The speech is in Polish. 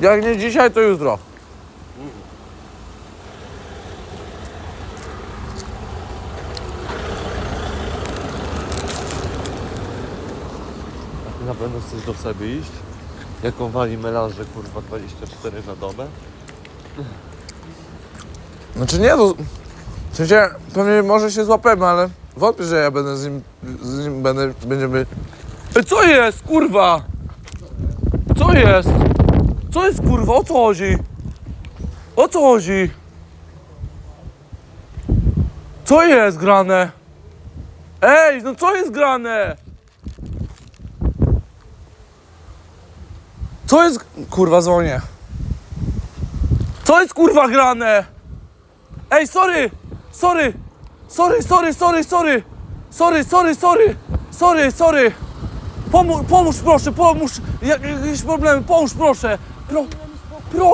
Jak nie dzisiaj, to jutro. A ty na pewno chcesz do sobie iść? Jaką wali melanże, kurwa, 24 na dobę? Znaczy nie, to... W sensie, pewnie może się złapiemy, ale wątpię, że ja będę z nim... Z nim będę... Będziemy... Co jest, kurwa? Co jest? Co jest, kurwa? O co chodzi? O co chodzi? Co jest grane? Ej, no co jest grane? Co jest... Kurwa, dzwonię. Co jest, kurwa, grane? Ej, sorry! Sorry! Sorry, sorry, sorry, sorry! Sorry, sorry, sorry! Sorry, sorry! Pomóż, pomóż proszę, pomóż! Jak, jakieś problemy, pomóż proszę! Pro...